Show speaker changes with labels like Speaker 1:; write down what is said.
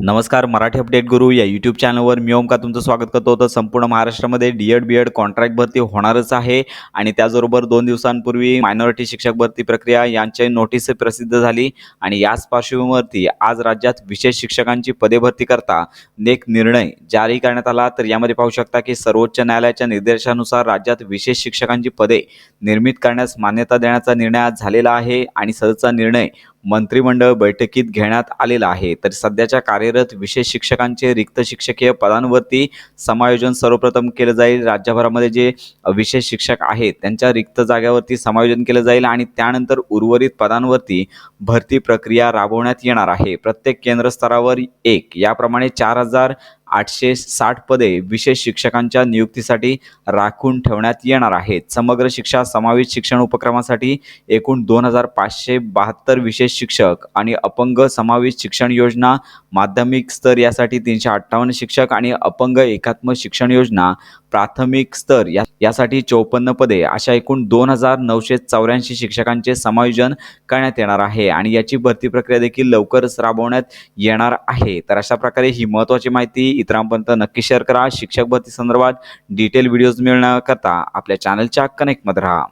Speaker 1: नमस्कार मराठी अपडेट गुरु या यूट्यूब चॅनलवर मी ओमका तुमचं स्वागत करतो. तर संपूर्ण महाराष्ट्रामध्ये D Ed B Ed contract भरती होणारच आहे. आणि त्याचबरोबर दोन दिवसांपूर्वी मायनॉरिटी शिक्षक भरती प्रक्रिया यांची नोटीस प्रसिद्ध झाली. आणि याच पार्श्वभूमीवरती आज राज्यात विशेष शिक्षकांची पदे भरती करता एक निर्णय जारी करण्यात आला. तर यामध्ये पाहू शकता की सर्वोच्च न्यायालयाच्या निर्देशानुसार राज्यात विशेष शिक्षकांची पदे निर्मित करण्यास मान्यता देण्याचा निर्णय आज झालेला आहे. आणि सदरचा निर्णय मंत्रिमंडळ बैठकीत घेण्यात आलेला आहे. तर सध्याच्या कार्यरत विशेष शिक्षकांचे रिक्त शिक्षकीय पदांवरती समायोजन सर्वप्रथम केलं जाईल. राज्यभरामध्ये जे विशेष शिक्षक आहेत त्यांच्या रिक्त जाग्यावरती समायोजन केलं जाईल आणि त्यानंतर उर्वरित पदांवरती भरती प्रक्रिया राबवण्यात येणार आहे. प्रत्येक केंद्र स्तरावर एक. याप्रमाणे चार हजार आठशे साठ पदे विशेष शिक्षकांच्या नियुक्तीसाठी राखून ठेवण्यात येणार आहेत. समग्र शिक्षा समावेश शिक्षण उपक्रमासाठी एकूण दोन हजार पाचशे बहात्तर विशेष शिक्षक आणि अपंग समावेश शिक्षण योजना माध्यमिक स्तर यासाठी तीनशे अठ्ठावन्न शिक्षक आणि अपंग एकात्म शिक्षण योजना प्राथमिक स्तर या यासाठी चौपन्न पदे अशा एकूण दोन हजार नऊशे चौऱ्याऐंशी शिक्षकांचे समायोजन करण्यात येणार आहे आणि याची भरती प्रक्रिया देखील लवकरच राबवण्यात येणार आहे. तर अशा प्रकारे ही महत्त्वाची माहिती इतरांपर्यंत नक्की शेअर करा. शिक्षक भरती संदर्भात डिटेल व्हिडिओज मिळण्याकरता आपल्या चॅनलच्या कनेक्टमध्ये राहा.